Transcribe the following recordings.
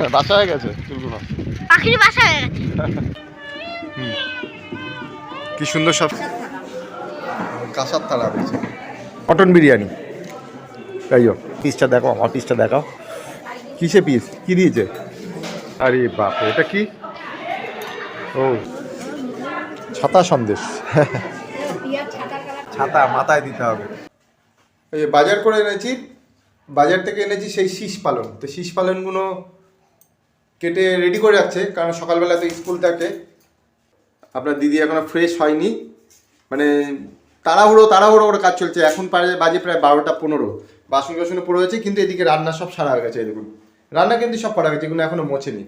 বাসা হয়ে গেছে? চুলগুলো পাখির বাসা হয়ে গেছে। কি সুন্দর সব। কাঁসার থালা রয়েছে মটন বিরিয়ানি। তাই হোক পিসটা দেখো আমার পিসটা দেখাও। কিসে পিস কি দিয়েছে? আরে বাপ এটা কি? ও। ছাতা সন্দেশ। ছাতা মাথায় দিতে হবে। এই বাজার করে এনেছি বাজার থেকে এনেছি সেই শীষ পালন। তো শীষ পালনগুলো কেটে রেডি করে রাখছে, কারণ সকালবেলা তো স্কুল থাকে। আপনার দিদি এখনও ফ্রেশ হয়নি। মানে তাড়াহুড়ো তাড়াহুড়ো করে কাজ চলছে। এখন পারে, বাজে প্রায় বারোটা পনেরো। বাসন টাসনে পড়ে হয়েছে কিন্তু এদিকে রান্না সব সারা হয়ে গেছে দেখুন। রান্না কিন্তু সব করা হয়েছে, এগুলো এখনও মোছেনি।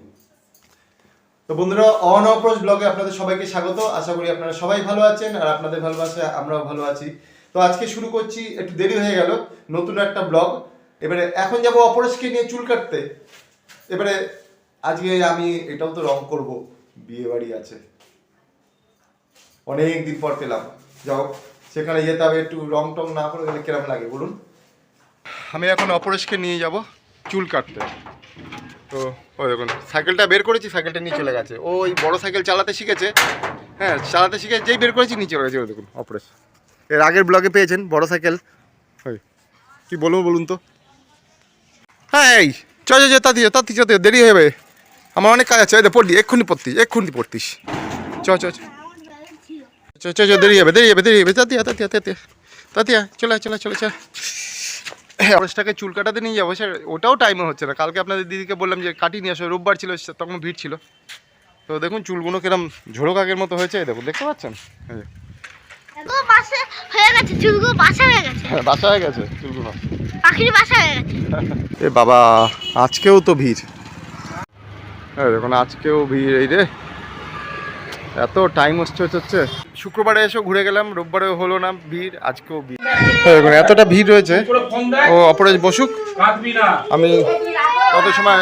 তো বন্ধুরা অন অপ্রোচ ব্লগে আপনাদের সবাইকে স্বাগত। আশা করি আপনারা সবাই ভালো আছেন, আর আপনাদের ভালোবাসে আমরাও ভালো আছি। তো আজকে শুরু করছি, একটু দেরি হয়ে গেল, নতুন একটা ব্লগ। এবারে এখন যাব অপরেশকে নিয়ে চুল কাটতে। এবারে আজকে আমি এটাও তো রং করব। বিয়ে বাড়ি আছে। অনেক দিন পর পেলাম। যাও সেখানে যেতে হবে, একটু রং টং না করে গেলে কিরম লাগে বলুন? আমি এখন অপরেশকে নিয়ে যাব চুল কাটতে। তো, ওই দেখুন, সাইকেলটা বের করেছি, সাইকেলটা নিয়ে চলে গেছে। ওই বড় সাইকেল চালাতে শিখেছে। হ্যাঁ চালাতে শিখে যেই বের করেছি নিচে চলে গেছে ওই দেখুন, অপরেশ। এর আগের ব্লগে পেয়েছেন, বড় সাইকেল। ওই, কী বলব বলুন তো? হ্যাঁ এই চ চ চ তাতি তাতি চতে দেরি হয়ে আমার অনেক কাজ আছে এই দে, পড়লি এক্ষুনি পড়তিস এক্ষুনি পড়তিস। চ চ চ। চ চ চ দেরি যাবে দেরি যাবে দেরি যাবে তাতিয়া তাতিয়া তাতিয়া তাতিয়া চলে চলে চলে চলে। হ্যাঁ অরেশটাকে চুল কাটাতে নিয়ে যাব স্যার ওটাও টাইমে হচ্ছে না। কালকে আপনাদের দিদিকে বললাম যে কাটিয়ে নিয়ে আসো রোববার ছিল তখন ভিড় ছিল। তো দেখুন চুলগুলো কিরম ঝোড়ো কাকের মতো হয়েছে এই দেখুন দেখতে পাচ্ছেন? এই যে। এগুলো বাসা হয়ে গেছে চুলগুলো বাসা হয়ে গেছে। হ্যাঁ বাসা হয়ে গেছে চুলগুলো। পাখির বাসা হয়ে গেছে। এ বাবা আজকেও তো ভিড়। হ্যাঁ দেখুন, আজকেও ভিড়, এই রে এত টাইম হচ্ছে হচ্ছে। শুক্রবারে এসে ঘুরে গেলাম, রোববারে হলো না, ভিড়, আজকেও ভিড়। হ্যাঁ দেখুন, এতটা ভিড় রয়েছে। ও অপরাজ বসুক। আমি কত সময়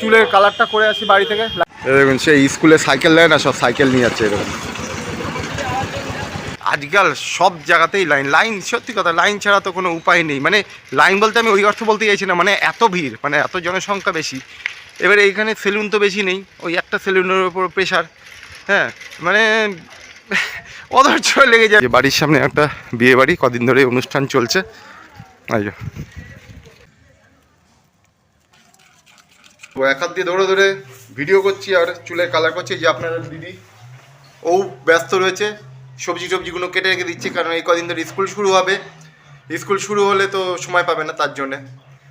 চুলের কালারটা করে আসি বাড়ি থেকে? দেখুন সেই স্কুলে সাইকেল দেয় না, সব সাইকেল নিয়ে যাচ্ছে, এরকম। আজকাল সব জায়গাতেই লাইন লাইন সত্যি কথা লাইন ছাড়া তো কোনো উপায় নেই। মানে লাইন বলতে আমি ওই অর্থ বলতে চাইছি না মানে এত ভিড় মানে এত জনসংখ্যা বেশি। এবারে এইখানে সেলুন তো বেশি নেই ওই একটা সেলুনের ওপর প্রেশার হ্যাঁ মানে অধৈর্য লেগে যায়। বাড়ির সামনে একটা বিয়ে বাড়ি কদিন ধরে অনুষ্ঠান চলছে। ও এক হাত দিয়ে দৌড়ে দৌড়ে ভিডিও করছি আর চুলের কালার করছি যে আপনার দিদি ও ব্যস্ত রয়েছে সবজি টবজিগুলো কেটে রেখে দিচ্ছে কারণ এই কদিন ধরে স্কুল শুরু হবে। স্কুল শুরু হলে তো সময় পাবে না তার জন্যে।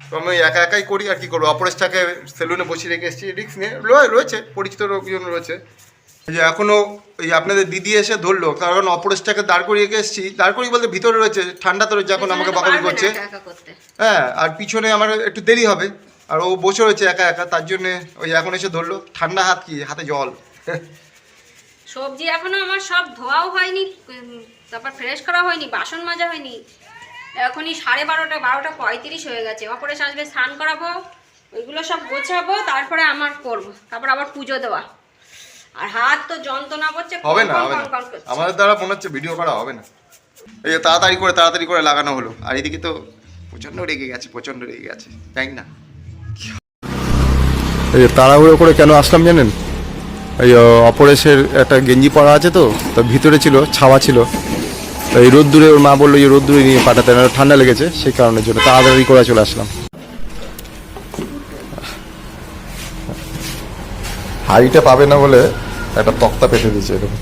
তো আমি একা একাই করি আর কি করব। অপরেশটাকে সেলুনে বসিয়ে রেখে এসেছি রিক্স নিয়ে। রয়ে- রয়েছে পরিচিত লোকজন রয়েছে। এই যে এখনও এই আপনাদের দিদি এসে ধরলো কারণ অপরেশটাকে দাঁড় করিয়ে রেখে এসেছি। দাঁড় করিয়ে বলতে ভিতরে রয়েছে ঠান্ডা তো রয়েছে এখন আমাকে বাকাবি করছে। হ্যাঁ আর পিছনে আমার একটু দেরি হবে। আর ও বসে রয়েছে একা একা তার জন্য ওই এখন এসে ধরলো। ঠান্ডা হাত কি হাতে জল। সবজি এখনও আমার সব ধোয়াও হয়নি তারপর ফ্রেশ করা হয়নি বাসন মাজা হয়নি। এখনই সাড়ে বারোটা বারোটা পঁয়ত্রিশ হয়ে গেছে। অপরে আসবে স্নান করাবো ওইগুলো সব গোছাবো তারপরে আমার করব। তারপর আবার পুজো দেওয়া। আর হাত তো যন্ত্রণা করছে হবে না হবে না। আমাদের দ্বারা মনে হচ্ছে ভিডিও করা হবে না। এই যে তাড়াতাড়ি করে তাড়াতাড়ি করে লাগানো হলো। আর এদিকে তো প্রচণ্ড রেগে গেছে প্রচণ্ড রেগে গেছে। তাই না। এই যে তাড়াহুড়ো করে কেন আসলাম জানেন? এই অপরেশের একটা গেঞ্জি পরা আছে তো তো ভিতরে ছিল ছাওয়া ছিল। এই রোদ্দুরে ওর মা বলল, এই রোদ্দুরে নিয়ে পাঠাতে। না ঠান্ডা লেগেছে, সেই কারণের জন্য তাড়াতাড়ি করে চলে আসলাম। হাড়িটা পাবে না বলে একটা তক্তা পেতে দিয়েছে এরকম।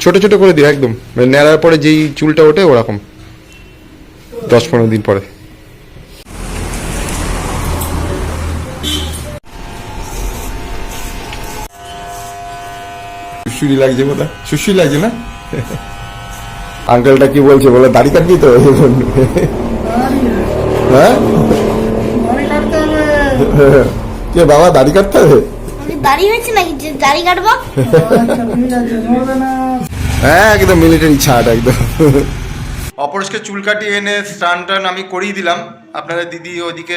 ছোট ছোট করে দিও, একদম। মানে নেড়ার পরে যেই চুলটা ওঠে ওরকম। দশ পনেরো দিন পরে। সুশুরি লাগছে বোধ সুশুরি লাগছে না? আঙ্কেলটা কি বলছে? বলে দাড়ি কাটবি তো? হ্যাঁ? কে বাবা দাড়ি কাটতে হবে? হয়েছে নাকি? যে দাড়ি কাটবো? হ্যাঁ একদম মিলিটারি ছাট একদম। অপরেশকে চুল কাটিয়ে এনে স্নান টান আমি করিয়ে দিলাম। আপনাদের দিদি ওদিকে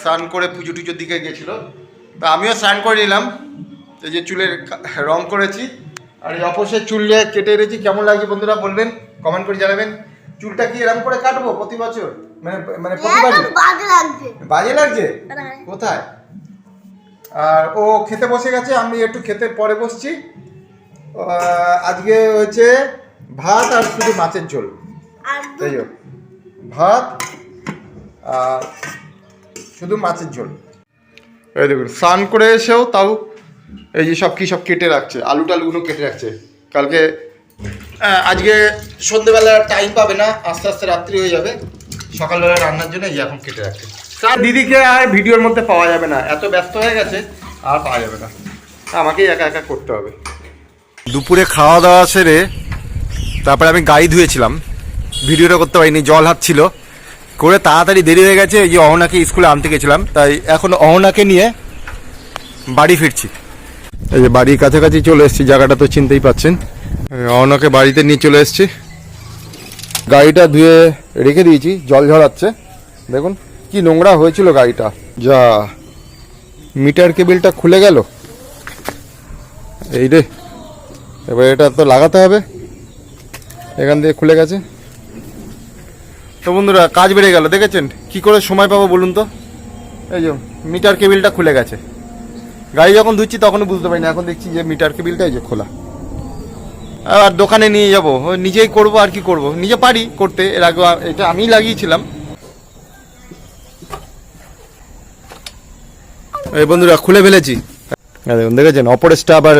স্নান করে পুজো টুজোর দিকে গেছিল। তা আমিও স্নান করে নিলাম। এই যে চুলের রং করেছি আর এই অপরেশের চুলে কেটে রেখেছি কেমন লাগছে বন্ধুরা বলবেন কমেন্ট করে জানাবেন। চুলটা কি এরকম করে কাটবো প্রতি বছর? মানে মানে প্রতিবার একদম বাজে লাগছে। হ্যাঁ। কোথায়? আর ও খেতে বসে গেছে আমি একটু খেতে পরে বসছি। আজকে হচ্ছে ভাত আর শুধু মাছের ঝোল। তাই ভাত আর শুধু মাছের ঝোল। এই দেখুন স্নান করে এসেও তাও এই যে সব কি সব কেটে রাখছে? আলু টালুগুলো কেটে রাখছে। কালকে আজকে সন্ধেবেলা টাইম পাবে না, আস্তে আস্তে রাত্রি হয়ে যাবে। সকালবেলা রান্নার জন্য এই এখন কেটে রাখছে। তার দিদিকে আর ভিডিওর মধ্যে পাওয়া যাবে না। এত ব্যস্ত হয়ে গেছে, আর পাওয়া যাবে না। আমাকেই একা একা করতে হবে। দুপুরে খাওয়া দাওয়া সেরে তারপরে আমি গাড়ি ধুয়েছিলাম। ভিডিওটা করতে পারিনি, জল হাত ছিল। করে তাড়াতাড়ি দেরি হয়ে গেছে, এই যে অহনাকে স্কুলে আনতে গেছিলাম। তাই এখন অহনাকে নিয়ে বাড়ি ফিরছি। এই যে বাড়ির কাছাকাছি চলে এসেছি, জায়গাটা তো চিনতেই পাচ্ছেন। এই অহনাকে বাড়িতে নিয়ে চলে এসেছি। গাড়িটা ধুয়ে রেখে দিয়েছি, জল ঝরাচ্ছে। দেখুন, কি নোংরা হয়েছিল গাড়িটা। যা, মিটার কেবিলটা খুলে গেল। এই রে, এবার এটা তো লাগাতে হবে। এখান থেকে খুলে গেছে। তো বন্ধুরা, কাজ বেড়ে গেল, দেখেছেন? কি করে সময় পাবো বলুন তো? এই যে মিটার কেবিলটা খুলে গেছে। গাড়ি যখন ধুচ্ছি তখনও বুঝতে পারি না। এখন দেখছি যে মিটার কেবিলটা এই যে খোলা। আর দোকানে নিয়ে যাব। নিজেই করব আর কি করব? নিজে পারি করতে। এর আগে এটা আমিই লাগিয়েছিলাম। এই বন্ধুরা খুলে ফেলেছি। দেখুন দেখেছেন? অপরেশটা আবার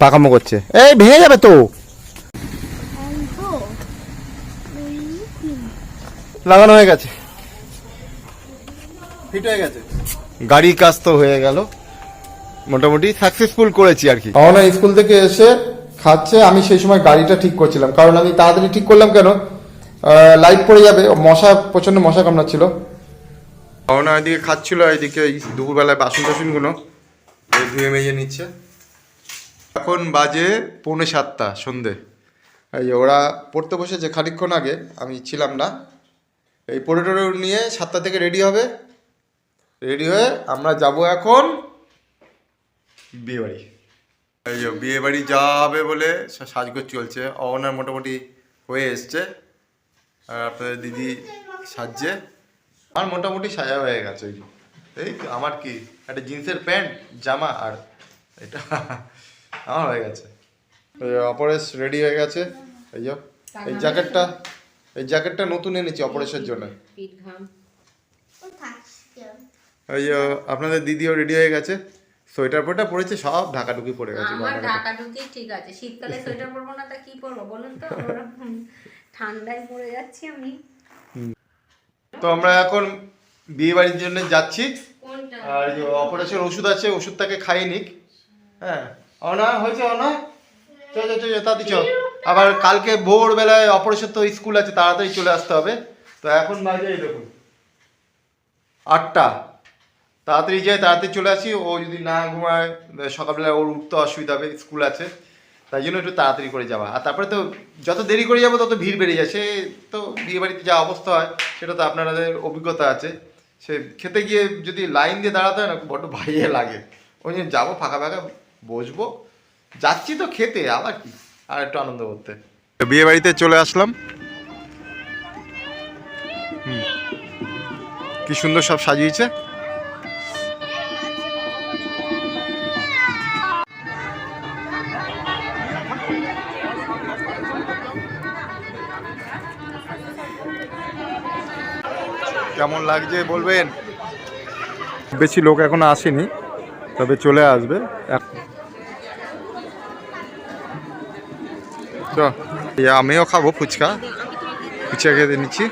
পাকামো করছে। এই ভেঙে যাবে তো। লাগানো হয়ে গেছে। ফিট হয়ে গেছে। গাড়ির কাজ তো হয়ে গেল। মোটামুটি সাকসেসফুল করেছি আর কি। অহনা স্কুল থেকে এসে খাচ্ছে আমি সেই সময় গাড়িটা ঠিক করছিলাম। কারণ আমি তাড়াতাড়ি ঠিক করলাম কেন? লাইট পড়ে যাবে মশা প্রচণ্ড মশা কামড়াচ্ছিল। অহনা এদিকে খাচ্ছিল এদিকে দুপুরবেলায় বাসন টাসনগুলো এই ধুয়ে মেজে নিচ্ছে। এখন বাজে পৌনে সাতটা সন্ধে। এই ওরা পড়তে বসেছে খানিকক্ষণ আগে আমি ছিলাম না। এই পড়ে নিয়ে সাতটা থেকে রেডি হবে। রেডি হয়ে আমরা যাব এখন বিয়ে বাড়ি এই যে বিয়ে বাড়ি যাওয়া হবে বলে সাজগোজ চলছে। অহনার মোটামুটি হয়ে এসছে। আর আপনাদের দিদি সাজছে। আমার মোটামুটি সাজা হয়ে গেছে। এই যে। এই তো আমার কি? একটা জিন্সের প্যান্ট জামা আর এটা আমার হয়ে গেছে। অপরেশ রেডি হয়ে গেছে। এই যে এই জ্যাকেটটা এই জ্যাকেটটা নতুন এনেছি অপরেশের জন্য। এই যে আপনাদের দিদিও রেডি হয়ে গেছে। সোয়েটার ফোটা পরেছে সব ঢাকাঢুকি পড়ে গেছে আমার ঢাকা ঢুকি ঠিক আছে। শীতকালে সোয়েটার পরবো না তা কি পরবো বলুন তো? ঠান্ডায় মরে যাচ্ছি আমি। তো আমরা এখন বিয়ে বাড়ির জন্য যাচ্ছি। আর যে অপারেশন ওষুধ আছে ওষুধটাকে খাইয়ে নিক। হ্যাঁ। অনা হয়েছে অনা? চল চল চল তাড়াতাড়ি চল। আবার কালকে ভোরবেলায় অপারেশন তো স্কুল আছে তাড়াতাড়ি চলে আসতে হবে। তো এখন বাজে দেখুন আটটা। তাড়াতাড়ি যাই তাড়াতাড়ি চলে আসি। ও যদি না ঘুমায়, সকালবেলা ওর উঠতে অসুবিধা হবে, স্কুল আছে। তাই জন্য একটু তাড়াতাড়ি করে যাওয়া। আর তারপরে তো যত দেরি করে যাব, তত ভিড় বেড়ে যায়। সে তো বিয়ে বাড়িতে যা অবস্থা হয়, সেটা তো আপনাদের অভিজ্ঞতা আছে। সে খেতে গিয়ে যদি লাইন দিয়ে দাঁড়াতে হয় না বড্ড ভাইয়ে লাগে। ওই জন্য যাব ফাঁকা ফাঁকা, বসবো। যাচ্ছি তো খেতে, আবার কি? আর একটু আনন্দ করতে। বিয়ে বাড়িতে চলে আসলাম। কি সুন্দর সব সাজিয়েছে। কেমন লাগছে বলবেন? বেশি লোক এখনও আসেনি, তবে চলে আসবে। আমিও খাব ফুচকা। ফুচকা খেতে নিচ্ছি।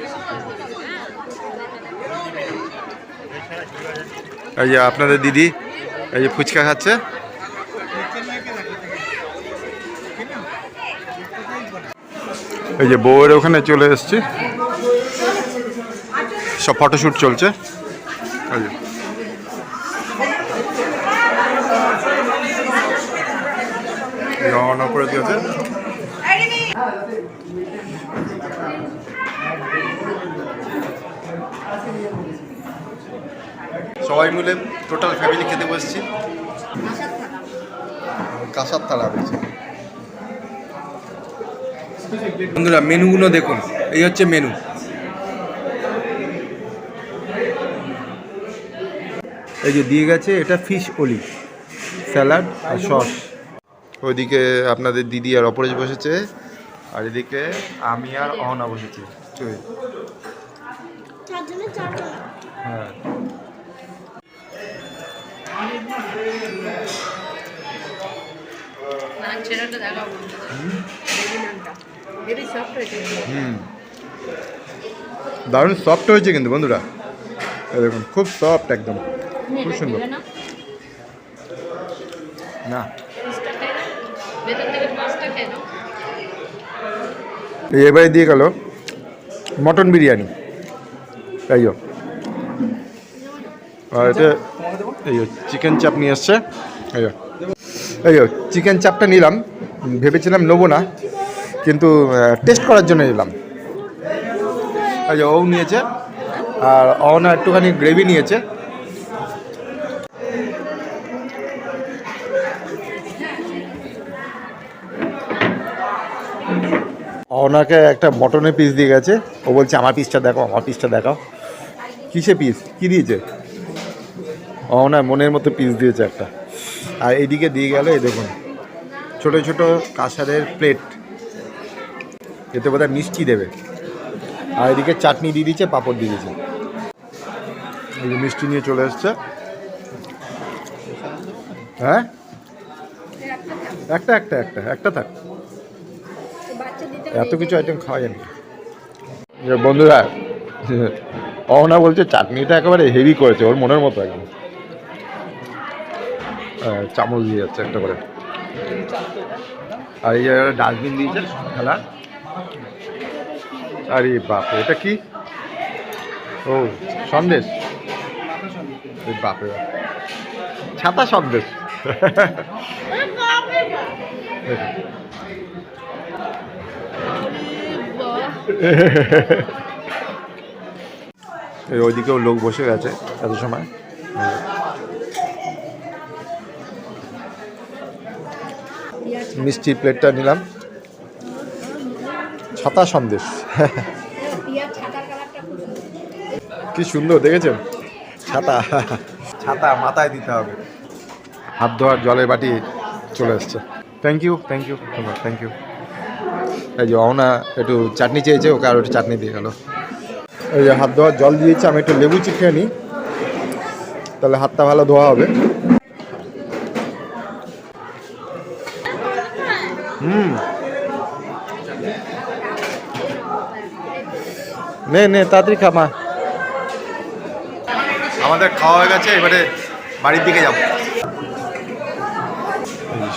এই যে আপনাদের দিদি, এই যে ফুচকা খাচ্ছে। এই যে বউয়ের ওখানে চলে এসেছি। সব ফটোশ্যুট চলছে। সবাই মিলে টোটাল ফ্যামিলি খেতে বসছি। কাঁসার থালা রয়েছে বন্ধুরা মেনুগুলো দেখুন। এই হচ্ছে মেনু এই যে দিয়ে গেছে এটা ফিশ ওলি স্যালাড আর সস ওইদিকে আপনাদের দিদি আর অপরেশ বসেছে আর এদিকে আমি আর অহনা বসেছি। হ্যাঁ। দারুণ সফট হয়েছে কিন্তু বন্ধুরা। দেখুন খুব সফট একদম। খুব সুন্দর না? এবারে দিয়ে গেল মটন বিরিয়ানি। এই যো। আর এটা এই চিকেন চাপ নিয়ে এসছে। এই এই চিকেন চাপটা নিলাম। ভেবেছিলাম নেব না কিন্তু টেস্ট করার জন্য নিলাম। এই ও নিয়েছে আর অনা একটুখানি গ্রেভি নিয়েছে। ওনাকে একটা মটনের পিস দিয়ে গেছে। ও বলছে, আমার পিসটা দেখো আমার পিসটা দেখাও। কিসে পিস কি দিয়েছে? ওনা মনের মতো পিস দিয়েছে একটা। আর এইদিকে দিয়ে গেল, এই দেখুন, ছোট ছোট কাঁসারের প্লেট এতে বোধহয় মিষ্টি দেবে। আর এদিকে চাটনি দিয়ে দিয়েছে, পাঁপড় দিয়ে দিয়েছে। এই মিষ্টি নিয়ে চলে এসছে। হ্যাঁ? একটা একটা একটা একটা থাক। এত কিছু আইটেম খাওয়া যায় না বন্ধুরা অহনা বলছে চাটনিটা একেবারে হেভি করেছে ওর মনের মতো একদম। চামচ দিয়ে যাচ্ছে একটা করে। আর এই জায়গায় ডাস্টবিন দিয়েছে খেলা। আরে বাপরে এটা কি? ও সন্দেশ। বাপরে বাপ। ছাতা সন্দেশ। ওইদিকেও লোক বসে গেছে এত সময়। মিষ্টি প্লেটটা নিলাম। ছাতা সন্দেশ। কি সুন্দর, দেখেছেন? ছাতা। ছাতা মাথায় দিতে হবে। হাত ধোয়ার জলের বাটি চলে এসছে। Thank you thank you thank you এই যে অহনা একটু চাটনি চেয়েছে ওকে আর একটু চাটনি দিয়ে গেল। এই যে হাত ধোয়ার জল দিয়েছে আমি একটু লেবু চিখিয়ে নিই। তাহলে হাতটা ভালো ধোয়া হবে। হুম। নে নে তাড়াতাড়ি খামা আমাদের খাওয়া হয়ে গেছে এবারে বাড়ির দিকে যাব।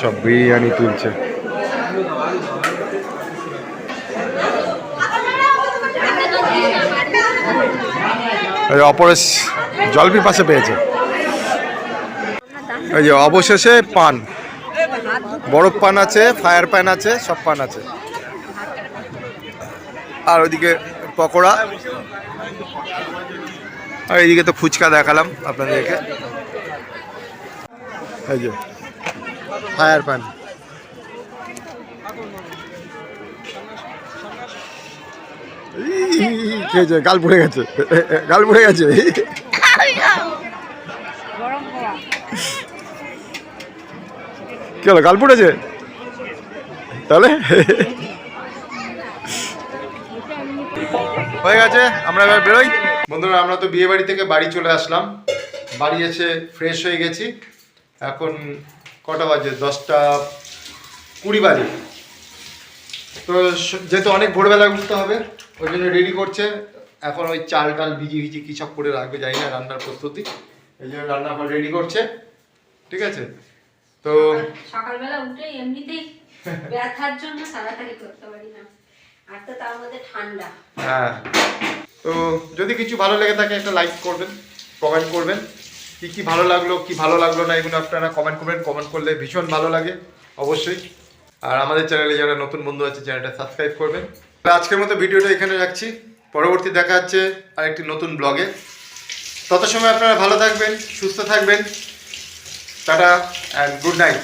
সব বিরিয়ানি তুলছে এই যে অপরেশ জল পাশে পেয়েছে। এই যে অবশেষে পান। বরফ পান আছে, ফায়ার পান আছে, সব পান আছে। আর ওইদিকে পকোড়া। আর এইদিকে তো ফুচকা দেখালাম আপনাদেরকে। এই যে, ফায়ার পান খেয়েছে গাল পুড়ে গেছে। গাল পুড়ে গেছে। কি হলো গাল পুড়েছে? তাহলে? হয়ে গেছে আমরা এবার বেরোই। বন্ধুরা আমরা তো বিয়ে বাড়ি থেকে বাড়ি চলে আসলাম। বাড়ি এসে ফ্রেশ হয়ে গেছি। এখন কটা বাজে? দশটা কুড়ি বাজে। তো যেহেতু অনেক ভোরবেলা উঠতে হবে ওই জন্য রেডি করছে। এখন ওই চাল টাল ভিজি ভিজি কী সব করে রাখবে যাই না রান্নার প্রস্তুতি। এই জন্য রান্না এখন রেডি করছে। ঠিক আছে? তো সকালবেলা উঠে এমনিতেই ব্যথার জন্য তাড়াতাড়ি করতে পারি না। আর তো তার মধ্যে ঠান্ডা। হ্যাঁ। তো যদি কিছু ভালো লেগে থাকে একটা লাইক করবেন কমেন্ট করবেন। কি কি ভালো লাগল কি ভালো লাগল না এগুলো আপনারা কমেন্ট করবেন। কমেন্ট করলে ভীষণ ভালো লাগে অবশ্যই। আর আমাদের চ্যানেলে যারা নতুন বন্ধু আছে, চ্যানেলটা সাবস্ক্রাইব করবেন। আজকের মতো ভিডিওটা এখানে রাখছি। পরবর্তী দেখা হচ্ছে আরেকটি নতুন ব্লগে। তত সময় আপনারা ভালো থাকবেন, সুস্থ থাকবেন। Tata and good night